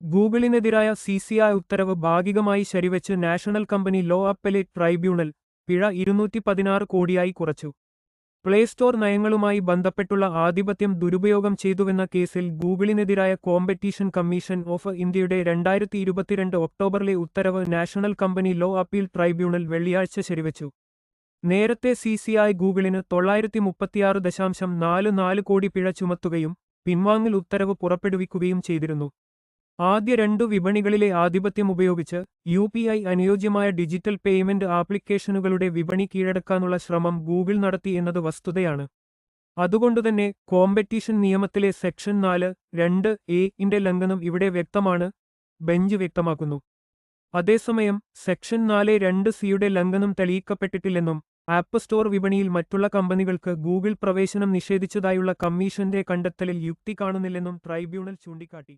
ഗൂഗിളിനെതിരായ C C I ഉത്തരവ് ഭാഗികമായി ശരിവെച്ച് national company law appellate tribunal പിഴ ഇരുന്നൂറ്റി പതിനാറ് കോടിയായി കുറച്ചു. പ്ലേ സ്റ്റോർ നയങ്ങളുമായി ബന്ധപ്പെട്ടുള്ള ആധിപത്യം ദുരുപയോഗം ചെയ്തുവെന്ന കേസിൽ ഗൂഗിളിനെതിരായ കോമ്പറ്റീഷൻ കമ്മീഷൻ ഓഫ് ഇന്ത്യയുടെ രണ്ടായിരത്തി ഇരുപത്തിരണ്ട് ഒക്ടോബറിലെ ഉത്തരവ് national company law appeal tribunal വെള്ളിയാഴ്ച ശരിവച്ചു. നേരത്തെ സി സി ഐ ഗൂഗിളിന് തൊള്ളായിരത്തി മുപ്പത്തിയാറ് ദശാംശം നാല് നാല് കോടി പിഴ ചുമത്തുകയും പിൻവാങ്ങൽ ഉത്തരവ് പുറപ്പെടുവിക്കുകയും ചെയ്തിരുന്നു. ആദ്യ രണ്ടു വിപണികളിലെ ആധിപത്യം ഉപയോഗിച്ച് യു പി ഐ അനുയോജ്യമായ ഡിജിറ്റൽ പേയ്മെന്റ് ആപ്ലിക്കേഷനുകളുടെ വിപണി കീഴടക്കാനുള്ള ശ്രമം ഗൂഗിൾ നടത്തി എന്നത് വസ്തുതയാണ്. അതുകൊണ്ടുതന്നെ കോമ്പറ്റീഷൻ നിയമത്തിലെ സെക്ഷൻ നാല് രണ്ട് എ ഇന്റെ ലംഘനം ഇവിടെ വ്യക്തമാണ് ബെഞ്ച് വ്യക്തമാക്കുന്നു. അതേസമയം സെക്ഷൻ നാല് രണ്ട് സിയുടെ ലംഘനം തെളിയിക്കപ്പെട്ടിട്ടില്ലെന്നും ആപ്പ് സ്റ്റോർ വിപണിയിൽ മറ്റുള്ള കമ്പനികൾക്ക് ഗൂഗിൾ പ്രവേശനം നിഷേധിച്ചതായുള്ള കമ്മീഷന്റെ കണ്ടെത്തലിൽ യുക്തി കാണുന്നില്ലെന്നും ട്രൈബ്യൂണൽ ചൂണ്ടിക്കാട്ടി.